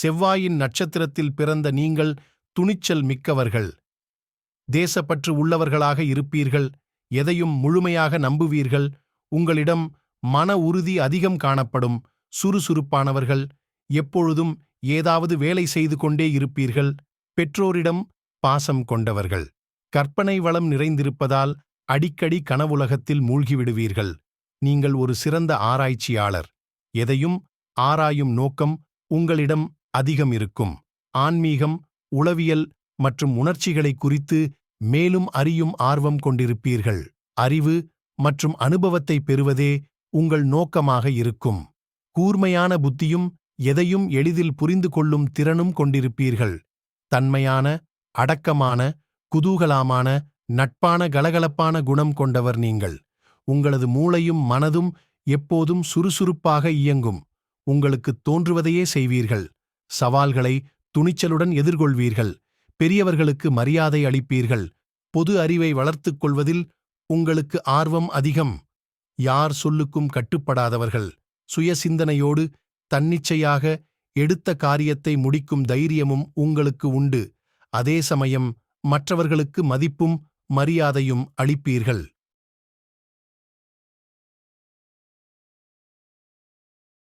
செவ்வாயின் நட்சத்திரத்தில் பிறந்த நீங்கள் துணிச்சல் மிக்கவர்கள். தேசப்பற்று உள்ளவர்களாக இருப்பீர்கள். எதையும் முழுமையாக நம்புவீர்கள். உங்களிடம் மன உறுதி அதிகம் காணப்படும். சுறுசுறுப்பானவர்கள். எப்பொழுதும் ஏதாவது வேலை செய்து கொண்டே இருப்பீர்கள். பெற்றோரிடம் பாசம் கொண்டவர்கள். கற்பனை வளம் நிறைந்திருப்பதால் அடிக்கடி கனவுலகத்தில் மூழ்கிவிடுவீர்கள். நீங்கள் ஒரு சிறந்த ஆராய்ச்சியாளர். எதையும் ஆராயும் நோக்கம் உங்களிடம் அதிகம் இருக்கும். ஆன்மீகம் உளவியல் மற்றும் உணர்ச்சிகளை குறித்து மேலும் அறியும் ஆர்வம் கொண்டிருப்பீர்கள். அறிவு மற்றும் அனுபவத்தை பெறுவதே உங்கள் நோக்கமாக இருக்கும். கூர்மையான புத்தியும் எதையும் எளிதில் புரிந்து கொள்ளும் திறனும் கொண்டிருப்பீர்கள். தன்மையான அடக்கமான குதூகலமான நட்பான கலகலப்பான குணம் கொண்டவர் நீங்கள். உங்களது மூளையும் மனதும் எப்போதும் சுறுசுறுப்பாக இயங்கும். உங்களுக்கு தோன்றுவதையே செய்வீர்கள். சவால்களை துணிச்சலுடன் எதிர்கொள்வீர்கள். பெரியவர்களுக்கு மரியாதை அளிப்பீர்கள். பொது அறிவை வளர்த்துக் கொள்வதில் உங்களுக்கு ஆர்வம் அதிகம். யார் சொல்லுக்கும் கட்டுப்படாதவர்கள். சுய சிந்தனையோடு தன்னிச்சையாக எடுத்த காரியத்தை முடிக்கும் தைரியமும் உங்களுக்கு உண்டு. அதே சமயம் மற்றவர்களுக்கு மதிப்பும் மரியாதையும் அளிப்பீர்கள்.